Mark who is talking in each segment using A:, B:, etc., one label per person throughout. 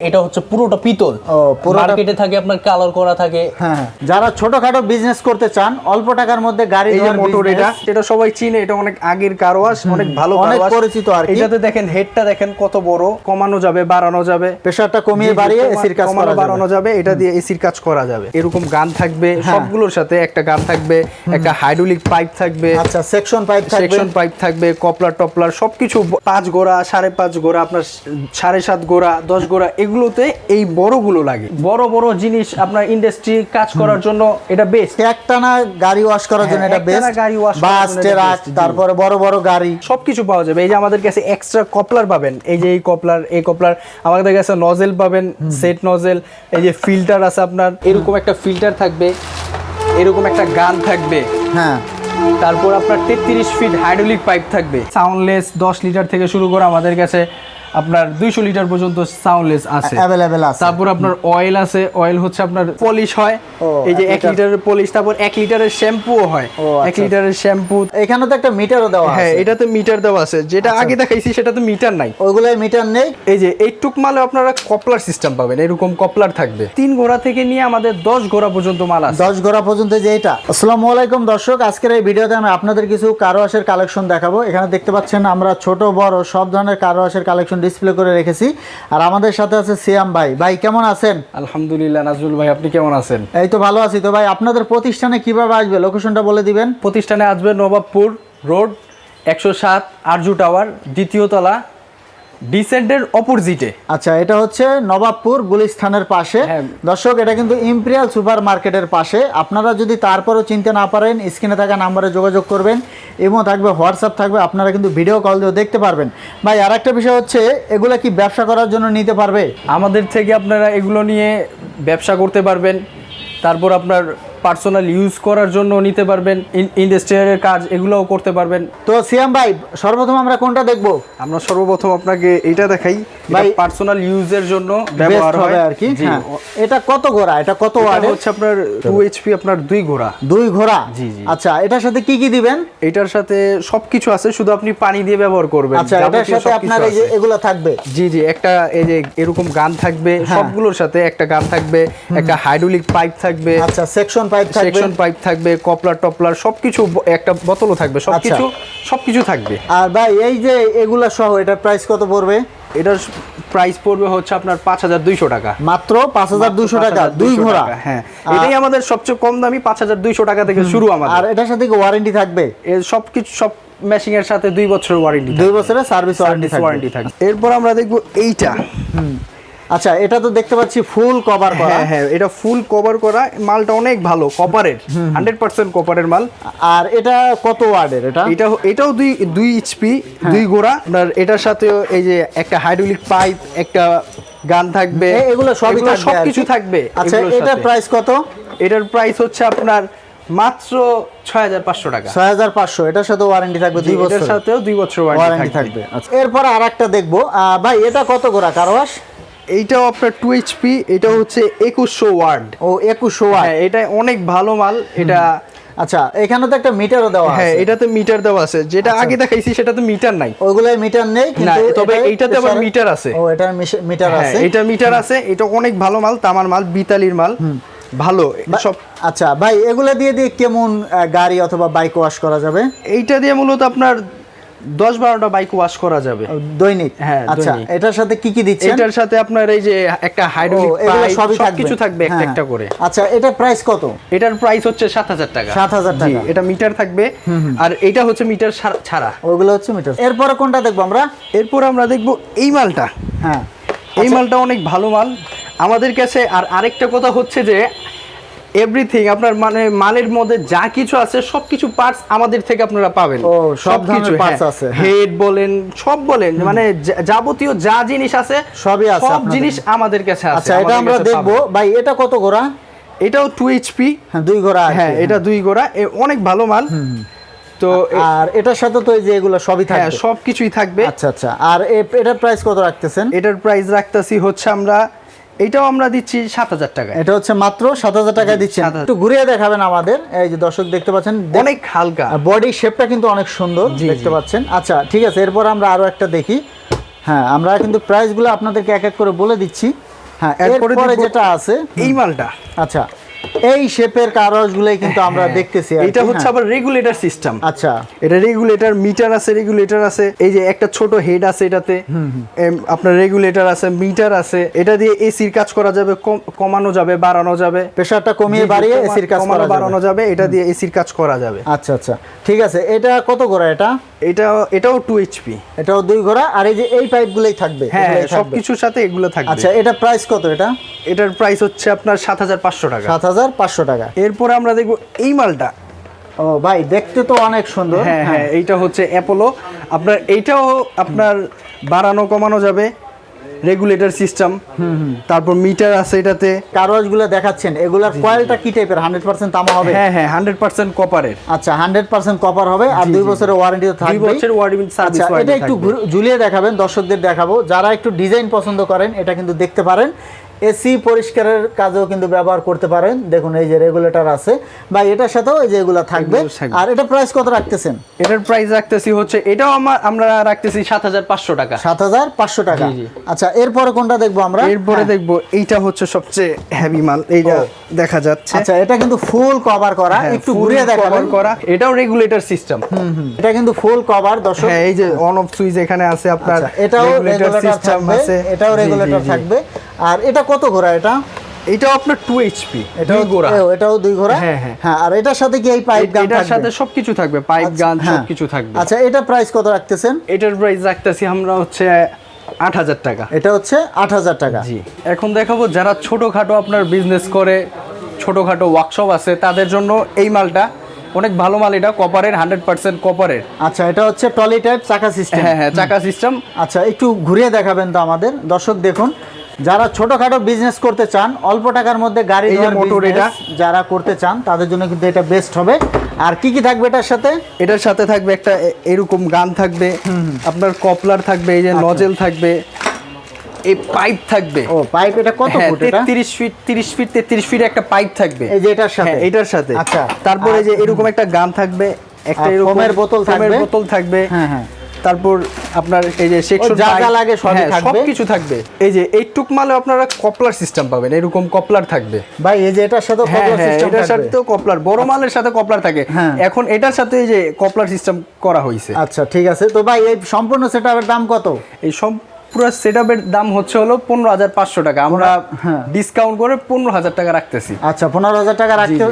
A: এটা হচ্ছে পুরোটা পিতল। মার্কেটে থাকে আপনার কালার করা থাকে।
B: হ্যাঁ হ্যাঁ। যারা ছোটখাটো বিজনেস করতে চান অল্প টাকার মধ্যে গাড়ি
C: এই মোটর এটা এটা সবাই চিনে এটা অনেক আগের কারওয়াশ অনেক ভালো
B: অনেক পরিচিত আর
C: এটাতে দেখেন হেডটা দেখেন কত বড় কমানো যাবে বাড়ানো যাবে।
B: প্রেশারটা কমিয়ে বাড়িয়ে এসির কাজ করা
C: বাড়ানো
B: যাবে
C: যাবে এটা দিয়ে এসির কাজ করা যাবে। এরকম গান থাকবে
B: হ্যাঁ।
C: সবগুলোর সাথে একটা গান থাকবে একটা হাইড্রোলিক পাইপ থাকবে
B: আচ্ছা সেকশন পাইপ থাকবে।
C: সেকশন পাইপ থাকবে কপলার টপলার সবকিছু পাঁচ গোড়া সাড়ে পাঁচ গোড়া আপনার সাড়ে সাত গোড়া দশ গোড়া এগুলোতে এই বড়গুলো লাগে। বড় বড় জিনিস আপনার ইন্ডাস্ট্রি কাজ করার জন্য এটা বেস্ট
B: একটানা গাড়ি ওয়াশ করার জন্য
C: হ্যাঁ,
B: এটা
C: একটানা
B: বেস্ট
C: গাড়ি ওয়াশ
B: বাস ট্রাক তারপরে বড় বড় গাড়ি।
C: সবকিছু পাওয়া যাবে। এই যে আমাদের কাছে এক্সট্রা কপলার পাবেন। এই যে এই কপলার এই কপলার আমাদের কাছে নজেল পাবেন সেট নজেল এই যে ফিল্টার আছে আপনার এরকম একটা ফিল্টার থাকবে এরকম একটা গান থাকবে।
B: হ্যাঁ।
C: তারপর আপনার তেত্রিশ ফিট হাইড্রোলিক পাইপ থাকবে। সাউন্ডলেস দশ লিটার থেকে শুরু করে আমাদের কাছে আপনার দুইশো লিটার পর্যন্ত সাউন্ডলেস আছে। তারপর আপনার অয়েল আছে অয়েল হচ্ছে আপনার পলিশ হয়। এই যে
B: এক
C: এক
B: লিটার।
C: লিটারের পলিশ তারপর এক লিটারের শ্যাম্পুও হয়।
B: ও,
C: এক
B: আচ্ছা,
C: লিটারের শ্যাম্পু
B: এখানে তো একটা মিটারও দেওয়া
C: হ্যাঁ
B: আছে।
C: এটাতে মিটার দেওয়া আছে। যেটা আগে দেখাইছি সেটাতে মিটার নাই।
B: ওইগুলোই মিটার নেই?
C: এই যে এইটুক মালে আপনারা কপলার সিস্টেম পাবেন। এরকম কপলার থাকবে। তিন ঘোড়া থেকে নিয়ে আমাদের দশ ঘোড়া পর্যন্ত মাল আছে।
B: দশ ঘোড়া পর্যন্ত যে এটা। আসসালামু আলাইকুম দর্শক আজকের এই ভিডিওতে আমি আপনাদের কিছু কারও ওয়াশের কালেকশন দেখাবো। এখানে দেখতে পাচ্ছেন আমরা ছোট বড় সব ধরনের কারও ওয়াশের কালেকশন ডিসপ্লে করে রেখেছি। আর আমাদের সাথে আছে সিয়াম ভাই। ভাই কেমন আছেন?
C: আলহামদুলিল্লাহ নাজরুল ভাই আপনি কেমন আছেন?
B: এই তো ভালো আছি। তো ভাই আপনাদের প্রতিষ্ঠানে কীভাবে আসবে? লোকেশনটা বলে দিবেন।
C: প্রতিষ্ঠানে আসবে নবাবপুর রোড একশো সাত আরজু টাওয়ার দ্বিতীয় তলা ডিসেন্টের অপোজিটে
B: আচ্ছা এটা হচ্ছে নবাবপুর গুলিস্থানের পাশে।
C: হ্যাঁ।
B: দর্শক এটা কিন্তু ইম্পেরিয়াল সুপার মার্কেটের পাশে। আপনারা যদি তারপরও চিনতে না পারেন স্ক্রিনে থাকা নাম্বারে যোগাযোগ করবেন এবং থাকবে হোয়াটসঅ্যাপ থাকবে আপনারা কিন্তু ভিডিও কল দিয়েও দেখতে পারবেন। ভাই আর একটা বিষয় হচ্ছে এগুলো কি ব্যবসা করার জন্য নিতে পারবে?
C: আমাদের থেকে আপনারা এগুলো নিয়ে ব্যবসা করতে পারবেন। তারপর আপনার পার্সোনাল ইউজ করার জন্য নিতে পারবেন ইন্ডাস্ট্রিয়ালের কাজ এগুলোও করতে পারবেন।
B: তো সিয়াম ভাই সর্বপ্রথম আমরা কোনটা দেখব?
C: আমরা সর্বপ্রথম আপনাকে এটা দেখাই
B: ভাই,
C: পার্সোনাল ইউজের জন্য ব্যবহার হয়।
B: হবে আর কি হ্যাঁ। এটা কত ঘোড়া? এটা কত
C: এটা হচ্ছে আপনার টু এইচপি আপনার দুই ঘোড়া।
B: দুই ঘোড়া?
C: জি, জি।
B: আচ্ছা এটার সাথে কি কি দিবেন?
C: এটার সাথে সবকিছু আছে শুধু আপনি পানি দিয়ে ব্যবহার করবেন।
B: আচ্ছা এটার সাথে আপনার এই যে এগুলো থাকবে?
C: জি জি একটা এই যে এরকম গান থাকবে
B: হ্যাঁ।
C: সবগুলোর সাথে একটা গান থাকবে একটা হাইড্রোলিক পাইপ থাকবে।
B: আচ্ছা সেকশন পাইপ থাকবে।
C: সেকশন পাইপ থাকবে কপলার টপলার সবকিছু একটা বোতলও থাকবে সবকিছু সবকিছু থাকবে।
B: আর ভাই এই যে এগুলা সহ এটার প্রাইস কত পড়বে?
C: এটার প্রাইস পড়বে হচ্ছে আপনার পাঁচ হাজার দুইশো টাকা।
B: মাত্র পাঁচ হাজার দুশো টাকা দুই ঘোড়া।
C: হ্যাঁ। এটাই আমাদের সবচেয়ে কম দামি পাঁচ হাজার দুইশো টাকা থেকে শুরু
B: আর এটার সাথে কি ওয়ারেন্টি থাকবে?
C: এর সবকিছু সব মেশিং এর সাথে দুই বছরের ওয়ারেন্টি
B: দুই বছরের সার্ভিস ওয়ারেন্টি থাকবে।
C: এরপর আমরা দেখব এইটা।
B: আচ্ছা এটা তো দেখতে পাচ্ছি ফুল কভার করা।
C: হ্যাঁ হ্যাঁ এটা ফুল কভার করা। মালটা অনেক ভালো কপারের হান্ড্রেড পার্সেন্ট কপারের মাল।
B: আর এটা কত ওয়ার্ডের এটা
C: এটা? এটাও দুই দুই এইচপি
B: হ্যাঁ।
C: দুই গোড়া। আপনার এটার সাথেও এই যে একটা হাইড্রোলিক পাইপ একটা গান থাকবে।
B: এগুলো সবই
C: এগুলো
B: থাকবে আর
C: সবকিছু থাকবে
B: আচ্ছা এটার প্রাইস কত?
C: এটার প্রাইস হচ্ছে আপনার মাত্র ছয় হাজার পাঁচশো টাকা।
B: ছয় হাজার পাঁচশো এটার সাথে ওয়ারেন্টি থাকবে দুই বছর
C: সাথেও দুই বছর
B: ওয়ারেন্টি থাকবে। আচ্ছা এরপর আর একটা দেখব। আহ, ভাই এটা কত গোড়া? কারওয়াশ?
C: এইটাও আপনার টু এইচপি এটা হচ্ছে একুশশো ওয়ার্ড
B: ও একুশশো ওয়াট।
C: হ্যাঁ এটা অনেক ভালো মাল এটা
B: আচ্ছা এখানে তো একটা মিটারও দেওয়া
C: হ্যাঁ এটাতে মিটার দেওয়া আছে। যেটা আগে দেখাইছি সেটাতে মিটার নাই।
B: ওইগুলোই মিটার নেই কিন্তু
C: তবে এইটাতে আবার মিটার আছে।
B: ও এটার মিটার
C: হ্যাঁ
B: আছে।
C: এটা মিটার আছে এটা অনেক ভালো মাল তামার মাল বিতালির মাল। ভালো সব।
B: আচ্ছা ভাই এগুলা দিয়ে দিয়ে কেমন গাড়ি অথবা বাইক ওয়াশ করা যাবে?
C: এইটা দিয়ে মূলত আপনার দশ বারোটা বাইক ওয়াশ করা যাবে।
B: দৈনিক?
C: হ্যাঁ,
B: আচ্ছা এটার সাথে কি কি দিচ্ছেন?
C: এটার সাথে আপনার এই যে একটা হাইড্রোলিক
B: থাকবে
C: কিছু থাকবে। একটা
B: হ্যাঁ।
C: একটা করে।
B: আচ্ছা এটা প্রাইস কত?
C: এটার প্রাইস হচ্ছে সাত হাজার টাকা।
B: 7,000
C: জি,
B: টাকা।
C: এটা মিটার থাকবে। আর এটা হচ্ছে মিটার ছাড়া
B: ওগুলো হচ্ছে মিটার এরপরে কোনটা দেখব আমরা?
C: এরপর আমরা দেখব এই মালটা।
B: হ্যাঁ।
C: এই মালটা অনেক ভালো মাল। আমাদের কাছে আর আরেকটা কথা হচ্ছে যে এভরিথিং আপনার মানে মালের মধ্যে যা কিছু আছে সবকিছু পার্টস আমাদের থেকে আপনারা পাবেন।
B: ও, সব ধরনের parts আছে, হ্যাঁ।
C: হেড বলেন সব বলেন মানে যাবতীয় যা জিনিস আছে
B: সবই আছে
C: সব জিনিস আমাদের কাছে আছে
B: আচ্ছা এটা আমরা
C: কাছে
B: দেখব। ভাই এটা কত গোড়া
C: এটাও টু এইচপি
B: হ্যাঁ দুই গোড়া
C: হ্যাঁ এটা দুই গোড়া অনেক ভালো মাল। তো
B: আর এটার সাথে তো এই যে এগুলো সবই
C: হ্যাঁ
B: থাকবে।
C: সব কিছুই থাকবে।
B: আচ্ছা আচ্ছা। আর এটার প্রাইস কত রাখতেছেন?
C: এটার প্রাইস রাখতেছি হচ্ছে আমরা এটাও আমরা দিচ্ছি সাত হাজার টাকা
B: এটা হচ্ছে মাত্র সাত হাজার টাকায়
C: দিচ্ছি
B: একটু ঘুরিয়ে দেখাবেন আমাদের। এই যে দর্শক দেখতে পাচ্ছেন
C: অনেক হালকা।
B: বডি শেপটা কিন্তু অনেক সুন্দর দেখতে পাচ্ছেন। আচ্ছা ঠিক আছে এরপর আমরা আরও একটা দেখি। হ্যাঁ আমরা কিন্তু প্রাইসগুলো আপনাদেরকে এক এক করে বলে দিচ্ছি। হ্যাঁ
C: এরপরে
B: এরপরে যেটা আছে
C: এই মালটা।
B: আচ্ছা এই শেপের কাগজগুলোই কিন্তু আমরা দেখতেছি
C: এটা হচ্ছে
B: হ্যাঁ।
C: আবার রেগুলেটর সিস্টেম
B: আচ্ছা।
C: এটা রেগুলেটর মিটার আছে রেগুলেটর আছে। এই যে একটা ছোট হেড আছে এটাতে। আপনার রেগুলেটর আছে মিটার আছে। এটা দিয়ে এসির কাজ করা যাবে কমানো যাবে বাড়ানো যাবে।
B: প্রেসারটা কমিয়ে বাড়িয়ে এসির কাজ করা
C: বাড়ানো
B: যাবে
C: এটা দিয়ে এসির কাজ করা যাবে।
B: আচ্ছা আচ্ছা। ঠিক আছে এটা কত ঘোড়া এটা?
C: এটা এটাও টু এইচপি
B: এটাও দুই ঘোড়া আর এই যে এই পাইপগুলোই থাকবে
C: হ্যাঁ। সবকিছুর সাথে এগুলো থাকবে।
B: আচ্ছা এটা প্রাইস কত এটা?
C: এটার প্রাইস হচ্ছে আপনার সাত হাজার পাঁচশো টাকা।
B: সাত হাজার পাঁচশো টাকা।
C: এরপরে আমরা দেখব এই মালটা।
B: ও ভাই দেখতে তো অনেক সুন্দর।
C: হ্যাঁ হ্যাঁ এইটা হচ্ছে অ্যাপোলো আপনার এইটাও আপনার বাড়ানো কমানো যাবে। রেগুলেটর সিস্টেম তারপর মিটার আছে এটাতে।
B: কাগজগুলো দেখাচ্ছেন এগুলার কয়েলটা কি টাইপের হান্ড্রেড পার্সেন্ট তামা হবে?
C: হ্যাঁ হ্যাঁ হান্ড্রেড পার্সেন্ট কপারের
B: আচ্ছা হান্ড্রেড পার্সেন্ট কপার হবে আর দুই বছরের ওয়ারেন্টি তো
C: দুই
B: থাকবে
C: বছর ওয়ারেন্টি সার্ভিস
B: আচ্ছা এটা একটু ঝুলিয়ে দেখাবেন দর্শকদের দেখাবো। যারা একটু ডিজাইন পছন্দ করেন এটা কিন্তু দেখতে পারেন। এসি পরিষ্কারের কাজেও কিন্তু ব্যবহার করতে পারেন। দেখুন এই যে রেগুলেটর আছে। বা এটার সাথেও এই যে এগুলো থাকবে। আর এটা প্রাইস কত রাখতেছেন?
C: এটার প্রাইস রাখতেছি হচ্ছে এটাও আমার আমরা রাখতেছি সাত হাজার পাঁচশো টাকা।
B: সাত হাজার পাঁচশো টাকা। আচ্ছা এরপরে কোনটা দেখব আমরা?
C: এরপরে
B: হ্যাঁ।
C: দেখব এইটা হচ্ছে সবচেয়ে হেভি মাল এইটা দেখা যাচ্ছে।
B: আচ্ছা এটা কিন্তু ফুল কভার করা।
C: হ্যাঁ,
B: একটু ঘুরিয়ে দেখাবেন।
C: করা। এটাও রেগুলেটর সিস্টেম
B: এটা কিন্তু ফুল কভার দর্শক।
C: হ্যাঁ এই যে অন অফ সুইচ এখানে আছে আপনার
B: আচ্ছা, এটাও রেগুলেটর থাকবে। এটাও
C: জি, জি,
B: রেগুলেটর থাকবে। আর এটা কত ঘোড়া এটা?
C: এটাও আপনার টু এইচপি
B: এটাও এও, এটাও দুই ঘোড়া?
C: হ্যাঁ, হ্যাঁ।
B: হ্যাঁ আর এটার সাথে কি এই পাইপ গান
C: এটার সাথে সবকিছু থাকবে পাইপ
B: আচ্ছা,
C: গান
B: হ্যাঁ।
C: সবকিছু থাকবে।
B: আচ্ছা এটা প্রাইস কত রাখতেছেন?
C: এটার প্রাইস রাখতেছি আমরা হচ্ছে আট হাজার টাকা।
B: এটা হচ্ছে আট হাজার টাকা।
C: জি। এখন দেখাবো যারা ছোটোখাটো আপনার বিজনেস করে ছোটোখাটো ওয়ার্কশপ আছে তাদের জন্য এই মালটা অনেক ভালো মাল এটা কপারের হান্ড্রেড পার্সেন্ট কপারের
B: আচ্ছা এটা হচ্ছে টলি টাইপ চাকা সিস্টেম
C: হ্যাঁ হ্যাঁ চাকা সিস্টেম
B: আচ্ছা একটু ঘুরিয়ে দেখাবেন তো আমাদের। দর্শক দেখুন যারা ছোটখাটো বিজনেস করতে চান অল্প টাকার মধ্যে গাড়ি
C: মোটর এটা।
B: যারা করতে চান তাদের জন্য কিন্তু এটা বেস্ট হবে। আর কি কি থাকবে এটার সাথে?
C: এটার সাথে থাকবে একটা এরকম গান থাকবে আপনার কপলার থাকবে এই যে
B: আচ্ছা।
C: নজেল থাকবে এই পাইপ থাকবে।
B: ও পাইপ এটা কত
C: হ্যাঁ
B: ফুট এটা?
C: তেত্রিশ ফিট তিরিশ ফিট তেত্রিশ ফিট একটা পাইপ থাকবে।
B: এই যে এটার সাথে?
C: হ্যাঁ এটার সাথে।
B: আচ্ছা।
C: তারপরে যে এরকম একটা গান থাকবে একটা এরকম
B: বোতল থাকবে।
C: বোতল থাকবে।
B: হ্যাঁ, হ্যাঁ।
C: তারপর আপনার এই যে সেকশন
B: যা যা লাগে সবই থাকবে।
C: সবকিছু থাকবে। এই যে এইটুক মালে আপনারা কপলার সিস্টেম পাবেন এরকম কপলার থাকবে।
B: ভাই এই যে এটার সাথে
C: কপলার সিস্টেম এটার সাথে কপলার বড় মালের সাথে কপলার থাকে।
B: হ্যাঁ।
C: এখন এটার সাথে এই যে কপলার সিস্টেম করা হয়েছে
B: আচ্ছা ঠিক আছে। তো ভাই এই সম্পূর্ণ সেটআপের দাম কত?
C: এই সব পুরো সেটআপের দাম হচ্ছে হলো পনেরো হাজার পাঁচশো টাকা। আমরা
B: হ্যাঁ।
C: ডিসকাউন্ট করে পনেরো হাজার টাকা রাখতেছি।
B: আচ্ছা পনেরো হাজার টাকা রাখতে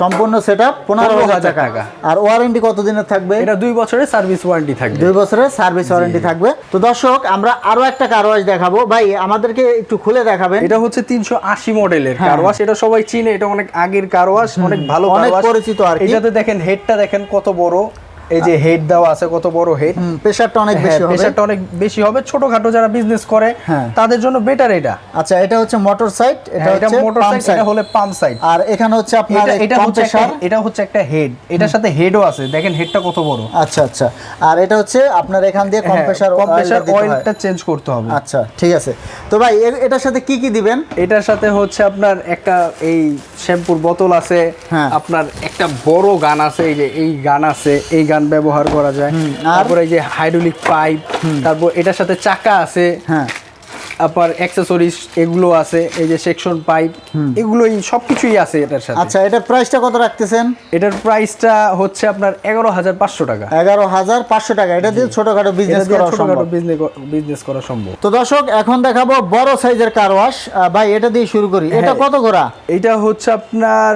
B: সম্পূর্ণ সেট আপ পনেরো হাজার
C: 15,000
B: টাকা। আর ওয়ারেন্টি কতদিনের থাকবে?
C: এটা দুই বছরের সার্ভিস ওয়ারেন্টি থাকবে।
B: দুই বছরের সার্ভিস ওয়ারেন্টি থাকবে। তো দর্শক আমরা আরও একটা কারওয়াজ দেখাবো। ভাই আমাদেরকে একটু খুলে দেখাবেন।
C: এটা হচ্ছে তিনশো আশি মডেলের
B: হ্যাঁ।
C: কারওয়াশ এটা সবাই চিনে এটা অনেক আগের কারওয়াশ অনেক ভালো
B: অনেক পরিচিত আর।
C: এটাতে দেখেন হেডটা দেখেন কত বড়। এই যে হেড দেওয়া আছে কত বড় হেড
B: প্রেশারটা অনেক বেশি হবে।
C: প্রেশারটা অনেক বেশি হবে। ছোটখাটো যারা বিজনেস করে
B: হ্যাঁ।
C: তাদের জন্য বেটার এটা।
B: আচ্ছা এটা হচ্ছে মোটর সাইড এটা
C: হ্যাঁ, এটা
B: হচ্ছে
C: মোটর
B: সাইড
C: এটা হলে পাম্প সাইড
B: আর এখানে হচ্ছে আপনার
C: এটা হচ্ছে এটা হচ্ছে একটা হেড এটার সাথে হেডও আছে। দেখেন হেডটা কত বড়।
B: আচ্ছা আচ্ছা। আর এটা হচ্ছে আপনার এখান দিয়ে কম্প্রেসার
C: কম্প্রেসার অয়েলটা চেঞ্জ করতে হবে।
B: আচ্ছা ঠিক আছে। তো ভাই এটার সাথে কি কি দিবেন?
C: এটার সাথে হচ্ছে আপনার একটা এই শ্যাম্পুর বোতল আছে।
B: হ্যাঁ।
C: আপনার একটা বড় গান আছে। এই যে এই গান আছে এই গান ব্যবহার করা যায়? তারপর এই যে হাইড্রোলিক পাইপ তারপর এটার সাথে চাকা আছে।
B: হ্যাঁ।
C: অ্যাক্সেসরিজ এগুলো আছে এই যে সেকশন পাইপ এগুলোই সবকিছুই আছে এটার সাথে।
B: আচ্ছা এটার প্রাইসটা কত রাখতেছেন?
C: এটার প্রাইসটা হচ্ছে আপনার এগারো হাজার পাঁচশো টাকা।
B: এগারো হাজার পাঁচশো টাকা। এটা দিয়ে ছোটখাটো বিজনেস করা সম্ভব।
C: বিজনেস করা সম্ভব।
B: তো দর্শক এখন দেখাবো বড় সাইজের কার ওয়াশ ভাই এটা দিয়ে শুরু করি। এটা
C: হ্যাঁ।
B: কত গোড়া
C: এটা হচ্ছে আপনার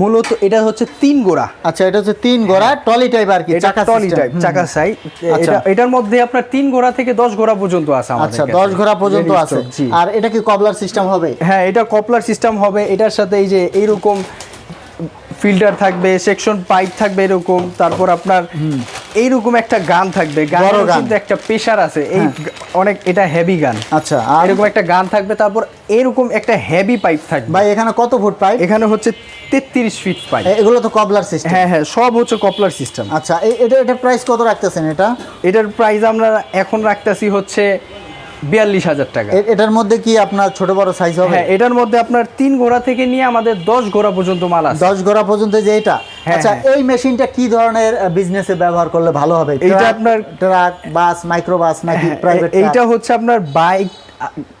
C: মূলত এটা হচ্ছে তিন গোড়া।
B: আচ্ছা এটা হচ্ছে তিন গোড়া টলি টাইপ আর কি চাকা
C: টলি টাইপ চাকা সাই।
B: আচ্ছা।
C: এটা এটার মধ্যে আপনার তিন গোড়া থেকে দশ গোড়া পর্যন্ত আছে আমাদের
B: আচ্ছা
C: কাছে।
B: দশ ঘোড়া পর্যন্ত আছে। আর এটা কি কপলার সিস্টেম হবে?
C: হ্যাঁ এটা কপলার সিস্টেম হবে। এটার সাথে এই যে এইরকম ফিল্টার থাকবে সেকশন পাইপ থাকবে এরকম। তারপর আপনার এইরকম একটা গান থাকবে। গানের
B: গান। হ্যাঁ।
C: কিন্তু একটা প্রেশার আছে। এই অনেক এটা হেভি গান।
B: আচ্ছা আর
C: এরকম একটা গান থাকবে তারপর এরকম একটা হেভি পাইপ থাকবে।
B: ভাই এখানে কত ফুট পাইপ
C: এখানে হচ্ছে তেত্রিশ ফিট পাইপ
B: এগুলো তো কবলার সিস্টেম
C: হ্যাঁ হ্যাঁ সব হচ্ছে কপলার সিস্টেম
B: আচ্ছা এটা এটা প্রাইস কত রাখতেছেন এটা?
C: এটার প্রাইস আমরা এখন রাখতেছি হচ্ছে বিয়াল্লিশ হাজার টাকা।
B: এটার মধ্যে কি আপনার ছোট বড় সাইজ হবে?
C: হ্যাঁ এটার মধ্যে আপনার তিন ঘোড়া থেকে নিয়ে আমাদের দশ ঘোড়া পর্যন্ত মাল আছে।
B: দশ ঘোড়া পর্যন্ত যে এটা?
C: হ্যাঁ,
B: আচ্ছা
C: হ্যাঁ।
B: এই মেশিনটা কি ধরনের বিজনেসে ব্যবহার করলে ভালো হবে এটা
C: আপনার-
B: ট্রাক বাস মাইক্রোবাস নাকি প্রাইভেট
C: হ্যাঁ, এইটা হচ্ছে আপনার বাইক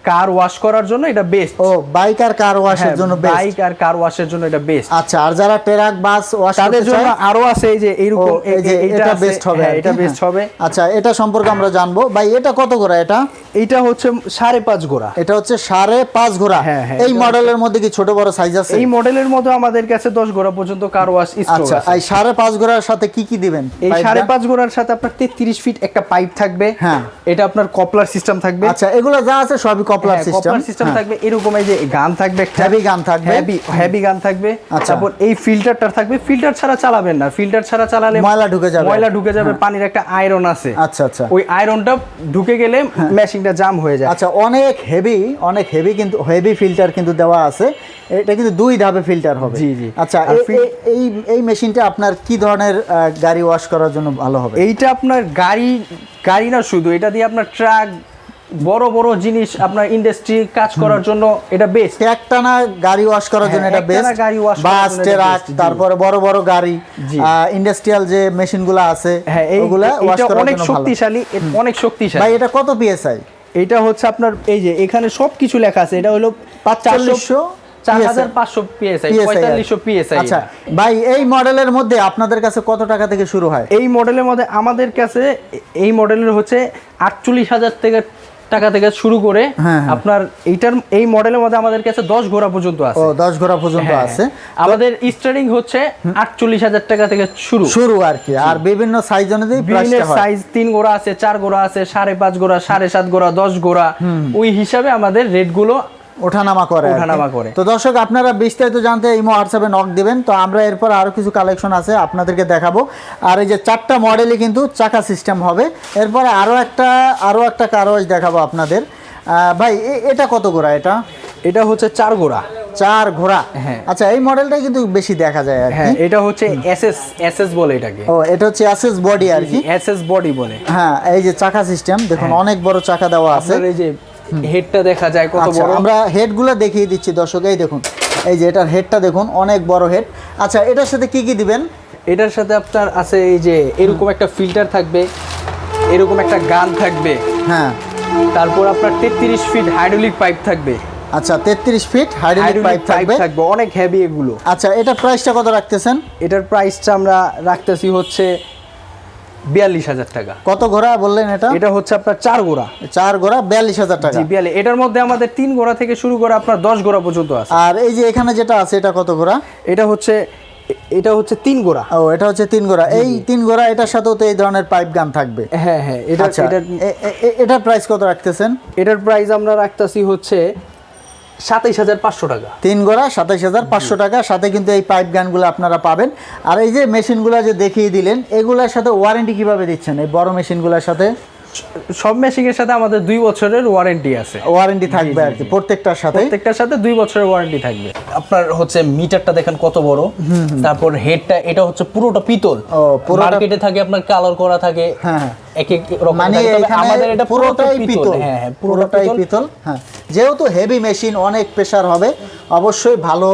C: কার ওয়াশ করার জন্য এটা বেস্ট
B: ও বাইক আর কার ওয়াশের জন্য বেস্ট
C: বাইক আর কার ওয়াশের জন্য এটা বেস্ট
B: আচ্ছা আর যারা ট্রাক বাস ওয়াশ
C: তাদের জন্য আরও আছে এই যে
B: ও,
C: এইরকম
B: এই যে
C: এ- এ-
B: এটা বেস্ট হবে
C: হ্যাঁ, এটা বেস্ট
B: হ্যাঁ।
C: হবে।
B: আচ্ছা এটা সম্পর্কে আমরা জানব। ভাই এটা কত করে এটা?
C: এইটা হচ্ছে সাড়ে পাঁচ গোড়া
B: এটা হচ্ছে সাড়ে পাঁচ ঘোড়া।
C: হ্যাঁ,
B: এই মডেলের মধ্যে কি ছোট বড় সাইজ আছে?
C: এই মডেলের মধ্যে আমাদের কাছে দশ গোড়া পর্যন্ত কার ওয়াশ
B: আচ্ছা এই সাড়ে পাঁচ ঘোড়ার সাথে কি কি দিবেন
C: এই? সাড়ে পাঁচ গোড়ার সাথে আপনার তেত্রিশ ফিট একটা পাইপ থাকবে।
B: হ্যাঁ।
C: এটা আপনার কপলার সিস্টেম থাকবে।
B: আচ্ছা এগুলো যা আছে সবই কপলার সিস্টেম
C: কপলার সিস্টেম থাকবে এরকম এই যে গান থাকবে
B: Heavy gun থাকবে।
C: হেভি হেভি গান থাকবে।
B: আচ্ছা।
C: তারপর এই ফিল্টারটা থাকবে ফিল্টার ছাড়া চালাবেন না। ফিল্টার ছাড়া চালালে
B: ময়লা ঢুকে যাবে।
C: ময়লা ঢুকে যাবে পানির একটা আয়রন আছে।
B: আচ্ছা আচ্ছা।
C: ওই আয়রনটা ঢুকে গেলে মেশিনটা জাম হয়ে যায়।
B: আচ্ছা অনেক হেভি অনেক হেভি কিন্তু হেভি ফিল্টার কিন্তু দেওয়া আছে। এটা কিন্তু দুই ধাপে ফিল্টার হবে।
C: জি, জি।
B: আচ্ছা এই এই মেশিনটা আপনার কি ধরনের গাড়ি ওয়াশ করার জন্য ভালো হবে?
C: এইটা আপনার গাড়ি গাড়ি না শুধু এটা দিয়ে আপনার ট্রাক বড় বড় জিনিস আপনার ইন্ডাস্ট্রি কাজ করার জন্য এটা বেস্ট
B: একটানা গাড়ি ওয়াশ করার জন্য এটা বেস্ট
C: গাড়ি ওয়াশ করার
B: বাস ট্রাক তারপরে বড় বড় গাড়ি ইন্ডাস্ট্রিয়াল যে মেশিনগুলো আছে
C: হ্যাঁ
B: ওয়াশ করার
C: অনেক শক্তিশালী এটা অনেক শক্তিশালী।
B: ভাই এটা কত পিএসআই
C: এটা হচ্ছে আপনার এই যে এখানে সব কিছু লেখা আছে এটা হলো
B: পাঁচচল্লিশশো
C: চার হাজার পাঁচশো পিএসআই পঁয়তাল্লিশশো পিএসআই
B: আচ্ছা ভাই এই মডেলের মধ্যে আপনাদের কাছে কত টাকা থেকে শুরু হয়?
C: এই মডেলের মধ্যে আমাদের কাছে এই মডেলের হচ্ছে আটচল্লিশ হাজার থেকে টাকা থেকে শুরু করে
B: হ্যাঁ, হ্যাঁ।
C: আপনার এইটার এই মডেলের মধ্যে আমাদের কাছে দশ ঘোড়া পর্যন্ত আছে।
B: ও দশ ঘোড়া পর্যন্ত
C: হ্যাঁ,
B: আছে।
C: আমাদের স্টার্টিং হচ্ছে আটচল্লিশ হাজার টাকা থেকে শুরু।
B: শুরু আর কি। আর বিভিন্ন সাইজ অনুযায়ী
C: বিভিন্ন সাইজ তিন ঘোড়া আছে চার ঘোড়া আছে সাড়ে পাঁচ গোড়া সাড়ে সাত ঘোড়া দশ গোড়া ওই হিসাবে আমাদের রেটগুলো
B: ওঠানামা করে
C: ওঠানামা করে।
B: তো দর্শক আপনারা বিস্তারিত জানতে এই হোয়াটসঅ্যাপে নক দিবেন। তো আমরা এরপর আরও কিছু কালেকশন আছে আপনাদেরকে দেখাবো। আর এই যে চারটা মডেলই কিন্তু চাকা সিস্টেম হবে। এরপরে আরও একটা আরও একটা কারোয়াজ দেখাবো আপনাদের। ভাই এটা কত ঘোড়া এটা?
C: এটা হচ্ছে চার গোড়া
B: চার ঘোড়া?
C: হ্যাঁ।
B: আচ্ছা এই মডেলটাই কিন্তু বেশি দেখা যায় আর
C: হ্যাঁ এটা হচ্ছে এসএস এসএস বলে এটাকে।
B: ও এটা হচ্ছে অ্যাসেস বডি আর কি।
C: এসএস বডি বলে।
B: হ্যাঁ এই যে চাকা সিস্টেম দেখুন অনেক বড় চাকা দেওয়া আছে।
C: এই যে হেডটা দেখা যায় কত
B: আচ্ছা
C: বড়?
B: আমরা হেডগুলো দেখিয়ে দিচ্ছি দর্শক এই দেখুন এই যে এটার হেডটা দেখুন অনেক বড় হেড আচ্ছা এটার সাথে কি কি দিবেন?
C: এটার সাথে আপনার আছে এই যে এরকম একটা ফিল্টার থাকবে এরকম একটা গান থাকবে।
B: হ্যাঁ।
C: তারপর আপনার তেত্রিশ ফিট হাইড্রোলিক পাইপ থাকবে।
B: আচ্ছা তেত্রিশ ফিট হাইড্রোলিক পাইপ
C: পাইপ
B: থাকবে।
C: থাকবে অনেক হেভি এগুলো।
B: আচ্ছা এটা প্রাইসটা কত রাখতেছেন?
C: এটার প্রাইসটা আমরা রাখতেছি হচ্ছে বিয়াল্লিশ হাজার টাকা।
B: কত ঘোড়া বললেন এটা?
C: এটা হচ্ছে আপনার চার গোড়া
B: চার ঘোড়া বিয়াল্লিশ হাজার টাকা।
C: বিয়াল্লিশ। এটার মধ্যে আমাদের তিন গোড়া থেকে শুরু করে আপনার দশ গোড়া পর্যন্ত আছে।
B: আর এই যে এখানে যেটা আছে এটা কত ঘোড়া?
C: এটা হচ্ছে এটা হচ্ছে তিন গোড়া
B: ও এটা হচ্ছে তিন ঘোড়া। এই তিন ঘোড়া এটার সাথেও তো এই ধরনের পাইপ গান থাকবে।
C: হ্যাঁ হ্যাঁ এটা
B: আচ্ছা।
C: এটার
B: প্রাইস কত রাখতেছেন?
C: এটার প্রাইস আমরা রাখতেছি হচ্ছে সাতাইশ হাজার পাঁচশো টাকা।
B: তিন গোড়া, সাতাইশ হাজার পাঁচশো টাকা। সাথে কিন্তু এই পাইপ গানগুলো আপনারা পাবেন। আর এই যে মেশিনগুলো যে দেখিয়ে দিলেন, এগুলোর সাথে ওয়ারেন্টি কীভাবে দিচ্ছেন? এই বড় মেশিনগুলোর সাথে?
C: সব মেশিনের সাথে আমাদের দুই বছরের ওয়ারেন্টি আছে।
B: ওয়ারেন্টি থাকবে আর কি প্রত্যেকটার সাথে?
C: প্রত্যেকটার সাথে দুই বছরের ওয়ারেন্টি থাকবে।
A: আপনার হচ্ছে মিটারটা দেখেন কত বড়। তারপর হেডটা এটা হচ্ছে পুরোটা পিতল। মার্কেটে থাকে আপনার কালার করা থাকে।
B: হ্যাঁ, হ্যাঁ।
A: এক এক রকম
B: মানে
A: আমাদের এটা
B: পুরোটাই পিতল।
A: হ্যাঁ হ্যাঁ
B: পুরোটাই পিতল। হ্যাঁ। যেহেতু হেভি মেশিন অনেক প্রেসার হবে। অবশ্যই ভালো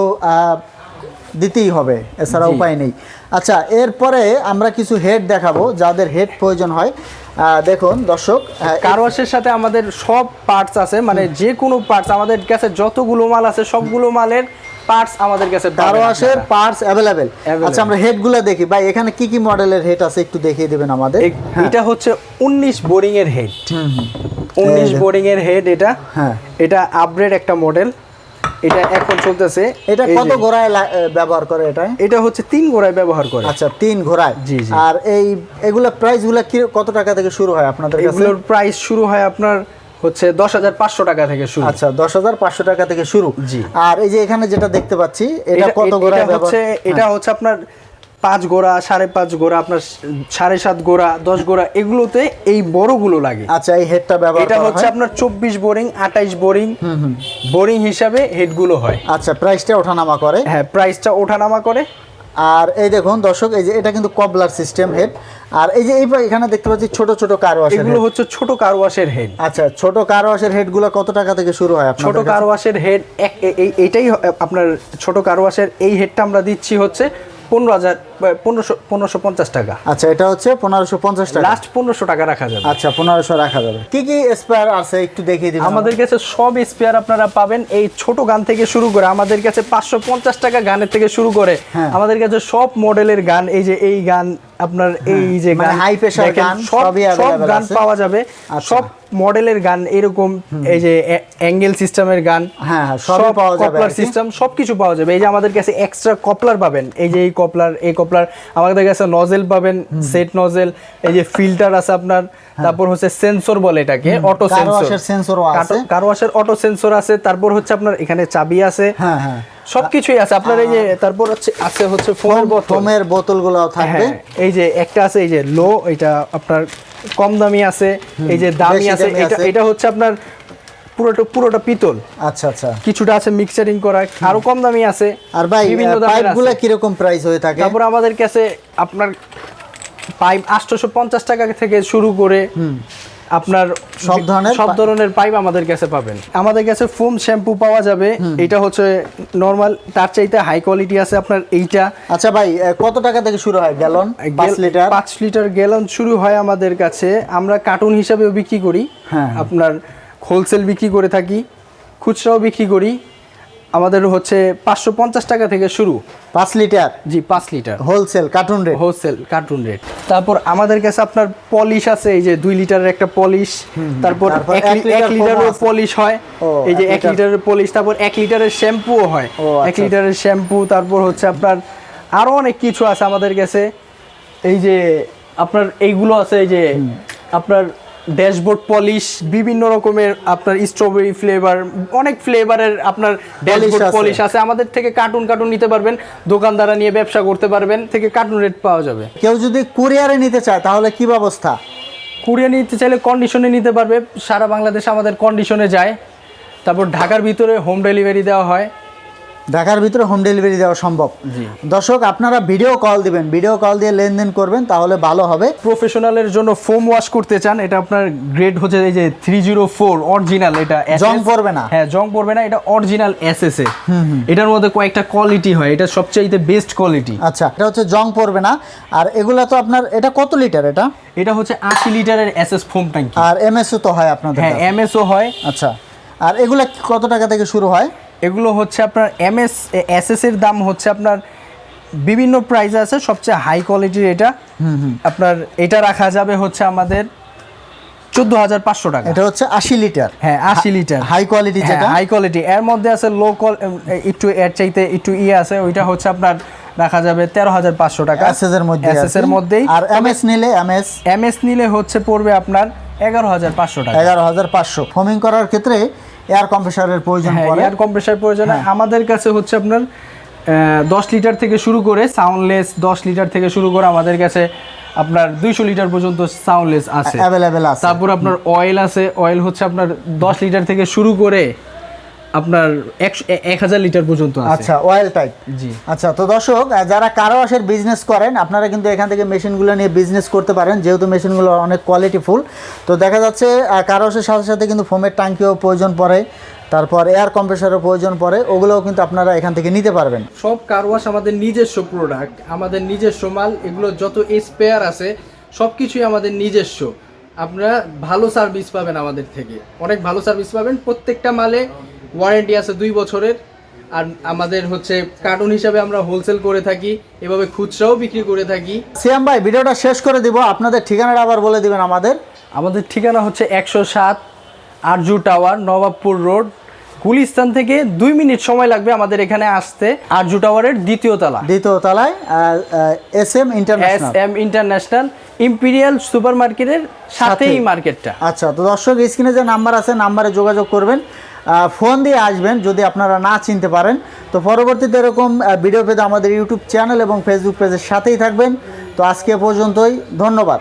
B: দিতেই হবে এছাড়া উপায় নেই। আচ্ছা এরপরে আমরা কিছু হেড দেখাবো যাদের হেড প্রয়োজন হয়। দেখুন দর্শক হ্যাঁ,
C: কারওয়াশের সাথে আমাদের সব পার্টস আছে মানে যে কোনো পার্টস আমাদের কাছে যতগুলো মাল আছে সবগুলো মালের পার্টস আমাদের কাছে
B: কারওয়াশের পার্টস অ্যাভেলেবেল
C: Available।
B: আচ্ছা আমরা হেডগুলো দেখি। ভাই এখানে কি কি মডেলের হেড আছে একটু দেখিয়ে দিবেন আমাদের?
C: এটা হচ্ছে উনিশ বোরিং এর হেড উনিশ
B: এই যে।
C: বোরিং এর হেড এটা।
B: হ্যাঁ।
C: এটা আপগ্রেড একটা মডেল এটা এখন চলতেছে।
B: এটা কত ঘোড়ায় ব্যবহার করে এটা?
C: এটা হচ্ছে তিন ঘোড়ায় ব্যবহার করে।
B: আচ্ছা তিন ঘোড়ায়?
C: জি, জি।
B: আর এই এগুলা প্রাইসগুলা কি কত টাকা থেকে শুরু হয় আপনাদের
C: এগুলোর প্রাইস শুরু হয় আপনার হচ্ছে দশ হাজার পাঁচশো টাকা থেকে শুরু।
B: আচ্ছা দশ হাজার পাঁচশো টাকা থেকে শুরু।
C: জি।
B: আর এই যে এখানে যেটা দেখতে পাচ্ছি এটা
C: এটা-
B: কত ঘোড়ায়
C: হচ্ছে এটা হচ্ছে আপনার পাঁচ গোড়া সাড়ে পাঁচ গোড়া আপনার সাড়ে সাত গোড়া দশ গোড়া এগুলোতে এই বড়গুলো লাগে।
B: আচ্ছা এই হেডটা ব্যবহার
C: এটা হচ্ছে আপনার চব্বিশ বোরিং আঠাইশ বোরিং বোরিং হিসাবে হেডগুলো হয়।
B: আচ্ছা প্রাইসটা ওঠানামা করে?
C: হ্যাঁ প্রাইসটা ওঠানামা করে।
B: আর এই দেখুন দর্শক এই যে এটা কিন্তু কবলার সিস্টেম হেড আর এই যে এই এখানে দেখতে পাচ্ছি ছোট ছোট কার ওয়াশের
C: এগুলো হচ্ছে ছোট কার ওয়াশের হেড
B: আচ্ছা ছোট কার ওয়াশের হেডগুলো কত টাকা থেকে শুরু হয়
C: ছোট
B: আপনাদের
C: কার ওয়াশের হেড এক এ- এই এইটাই আপনার ছোট কার ওয়াশের এই হেডটা আমরা দিচ্ছি হচ্ছে পনেরো হাজার পনেরোশো পনেরোশো পঞ্চাশ টাকা।
B: আচ্ছা এটা হচ্ছে পনেরোশো পঞ্চাশ টাকা।
C: লাস্ট পনেরোশো টাকা রাখা যাবে।
B: আচ্ছা পনেরোশো রাখা যাবে। কি কি স্পেয়ার আছে একটু দেখিয়ে দিন
C: আমাদের কাছে সব স্পেয়ার আপনারা পাবেন। এই ছোট গান থেকে শুরু করে আমাদের কাছে পাঁচশো পঞ্চাশ টাকা গানের থেকে শুরু করে
B: হ্যাঁ।
C: আমাদের কাছে সব মডেলের গান এই যে এই গান আপনার এই যে
B: মানে
C: গান
B: pressure
C: দেখেন,
B: গান
C: সব
B: সবই
C: সব গান পাওয়া যাবে।
B: আচ্ছা।
C: সব মডেলের গান এরকম এই যে অ্যাঙ্গেল সিস্টেমের গান
B: হ্যাঁ, হ্যাঁ, সবই পাওয়া যাবে
C: কপলার। সিস্টেম সবকিছু পাওয়া যাবে। এই যে আমাদের কাছে এক্সট্রা কপলার পাবেন এই যে এই কপলার এই কপলার আমাদের কাছে নজেল পাবেন সেট নজেল এই যে ফিল্টার আছে আপনার তারপর হচ্ছে সেন্সর বলে এটাকে অটো সেন্সর
B: সেন্সরও আছে।
C: কার ওয়াশের অটো সেন্সর আছে তারপর হচ্ছে আপনার এখানে চাবি আছে।
B: হ্যাঁ হ্যাঁ।
C: সবকিছুই আছে। আপনার এই যে তারপর হচ্ছে আছে হচ্ছে ফোনের বোতল।
B: ফোমের বোতলগুলো থাকবে।
C: হ্যাঁ এই যে একটা আছে এই যে লো এটা আপনার কম দামি আছে এই যে দামি আছে এটা এটা হচ্ছে আপনার পুরোটা পুরোটা পিতল।
B: আচ্ছা আচ্ছা।
C: কিছুটা আছে মিক্সারিং করা আরও কম দামি আছে।
B: আর ভাই
C: বিভিন্ন
B: পাইপগুলো
C: আছে।
B: কীরকম প্রাইস হয়ে থাকে?
C: তারপর আমাদের কাছে আপনার পাইপ আটশোশো পঞ্চাশ টাকা থেকে শুরু করে আপনার
B: সব ধরনের
C: সব ধরনের পাইপ আমাদের কাছে পাবেন। আমাদের কাছে ফোম শ্যাম্পু পাওয়া যাবে। এটা হচ্ছে নর্মাল তার চাইতে হাই কোয়ালিটি আছে আপনার এইটা।
B: আচ্ছা ভাই কত টাকা থেকে শুরু হয় গ্যালন পাঁচ লিটার
C: পাঁচ লিটার গ্যালন শুরু হয় আমাদের কাছে। আমরা কার্টুন হিসাবেও বিক্রি করি।
B: হ্যাঁ।
C: আপনার হোলসেল বিক্রি করে থাকি। খুচরাও বিক্রি করি। আমাদের হচ্ছে পাঁচশো পঞ্চাশ টাকা থেকে শুরু।
B: পাঁচ লিটার?
C: জি পাঁচ litre.
B: Wholesale carton rate?
C: Wholesale carton rate. তারপর আমাদের কাছে আপনার পলিশ আছে এই যে দুই লিটারের একটা পলিশ। তারপর এক
B: এক
C: লি-
B: লিটার
C: এক লিটারের
B: foam আছে।
C: পলিশ হয়। এই যে
B: এক
C: এক
B: লিটার।
C: লিটারের পলিশ তারপর এক লিটারের শ্যাম্পুও হয়। এক
B: আচ্ছা।
C: লিটারের শ্যাম্পু তারপর হচ্ছে আপনার আরও অনেক কিছু আছে আমাদের কাছে। এই যে আপনার এইগুলো আছে এই যে আপনার ড্যাশবোর্ড পলিশ বিভিন্ন রকমের আপনার স্ট্রবেরি ফ্লেভার অনেক ফ্লেভারের আপনার ড্যাশবোর্ড পলিশ আছে। আমাদের থেকে কার্টুন কার্টুন নিতে পারবেন দোকানদারা নিয়ে ব্যবসা করতে পারবেন থেকে কার্টুন রেট পাওয়া যাবে।
B: কেউ যদি কুরিয়ারে নিতে চায় তাহলে কি ব্যবস্থা?
C: কুরিয়ে নিতে চাইলে কন্ডিশনে নিতে পারবে। সারা বাংলাদেশ আমাদের কন্ডিশনে যায়। তারপর ঢাকার ভিতরে হোম ডেলিভারি দেওয়া হয়।
B: ঢাকার ভিতরে হোম ডেলিভারি দেওয়া সম্ভব। দর্শক আপনারা ভিডিও কল দিবেন। ভিডিও কল দিয়ে লেনদেন করবেন তাহলে ভালো হবে।
C: প্রফেশনালের জন্য ফোম ওয়াশ করতে চান এটা আপনার গ্রেড হচ্ছে এই যে থ্রি জিরো ফোর অরিজিনাল এটা
B: জং পড়বে না?
C: হ্যাঁ জং পড়বে না এটা অরিজিনাল এস এস এ। এটার মধ্যে কয়েকটা কোয়ালিটি হয় এটা সবচাইতে বেস্ট কোয়ালিটি
B: আচ্ছা এটা হচ্ছে জং পড়বে না। আর এগুলা তো আপনার এটা কত লিটার এটা?
C: এটা হচ্ছে আশি লিটারের এস এস ফোম ট্যাঙ্কি
B: আর এমএসও তো হয় আপনাদের
C: হ্যাঁ এমএসও হয়।
B: আচ্ছা আর এগুলা কত টাকা থেকে শুরু হয়?
C: এগুলো হচ্ছে আপনার এমএস এসএস এর দাম হচ্ছে আপনার বিভিন্ন প্রাইস আছে সবচেয়ে হাই কোয়ালিটির এটা। আপনার এটা রাখা যাবে হচ্ছে আমাদের চোদ্দ হাজার পাঁচশো টাকা।
B: এটা হচ্ছে আশি লিটার।
C: হ্যাঁ আশি লিটার।
B: হাই কোয়ালিটি যেটা।
C: হাই কোয়ালিটি এর মধ্যে আছে লো একটু এর চাইতে একটু ইয়ে আছে ওইটা হচ্ছে আপনার রাখা যাবে তেরো হাজার পাঁচশো টাকা।
B: এসএস এর মধ্যে
C: এসএস এর মধ্যেই।
B: আর এমএস নিলে এমএস।
C: এমএস নিলে হচ্ছে পড়বে আপনার এগারো হাজার পাঁচশো টাকা।
B: এগারো হাজার পাঁচশো। ফোমিং করার ক্ষেত্রে এয়ার কম্প্রেসারের প্রয়োজন
C: হ্যাঁ
B: পড়ে।
C: এয়ার কম্প্রেসার প্রয়োজন। আমাদের কাছে হচ্ছে আপনার দশ লিটার থেকে শুরু করে সাউন্ডলেস দশ লিটার থেকে শুরু করে আমাদের কাছে আপনার দুইশো লিটার পর্যন্ত সাউন্ডলেস আছে।
B: অ্যাভেলেবেল আছে।
C: তারপর আপনার অয়েল আছে। অয়েল হচ্ছে আপনার দশ লিটার থেকে শুরু করে আপনার এক হাজার লিটার পর্যন্ত
B: আচ্ছা অয়েল টাইপ
C: জি।
B: আচ্ছা তো দর্শক যারা কারও ওয়াশের বিজনেস করেন আপনারা কিন্তু এখান থেকে মেশিনগুলো নিয়ে বিজনেস করতে পারেন যেহেতু মেশিনগুলো অনেক কোয়ালিটিফুল তো দেখা যাচ্ছে কারও ওয়াশের সাথে সাথে কিন্তু ফোমের ট্যাঙ্কিও প্রয়োজন পড়ে তারপর এয়ার কম্প্রেসারও প্রয়োজন পড়ে ওগুলোও কিন্তু আপনারা এখান থেকে নিতে পারবেন।
C: সব কার ওয়াশ আমাদের নিজস্ব প্রোডাক্ট আমাদের নিজস্ব মাল এগুলো যত স্পেয়ার আছে সব কিছুই আমাদের নিজস্ব। আপনারা ভালো সার্ভিস পাবেন আমাদের থেকে। অনেক ভালো সার্ভিস পাবেন প্রত্যেকটা মালে ওয়ারেন্টি আছে দুই বছরের। আর আমাদের হচ্ছে কার্টুন হিসাবে আমরা হোলসেল করে থাকি এভাবে খুচরাও বিক্রি করে থাকি।
B: সিয়াম ভাই ভিডিওটা শেষ করে দিব আপনাদের ঠিকানাটা আবার বলে দিবেন আমাদের।
C: আমাদের ঠিকানা হচ্ছে একশো সাত আরজু টাওয়ার নবাবপুর রোড। গুলিস্তান থেকে দুই মিনিট সময় লাগবে আমাদের এখানে আসতে আরজু টাওয়ারের দ্বিতীয় তলা
B: দ্বিতীয় তলায় S M international.
C: S M international imperial super মার্কেটের সাথেই। মার্কেটটা।
B: আচ্ছা তো দর্শক স্ক্রিনে যে নাম্বার আছে নাম্বারে যোগাযোগ করবেন। ফোন দিয়ে আসবেন যদি আপনারা না চিনতে পারেন। তো পরবর্তীতে এরকম ভিডিও পেতে আমাদের ইউটিউব চ্যানেল এবং ফেসবুক পেজের সাথেই থাকবেন। তো আজকে পর্যন্তই, ধন্যবাদ।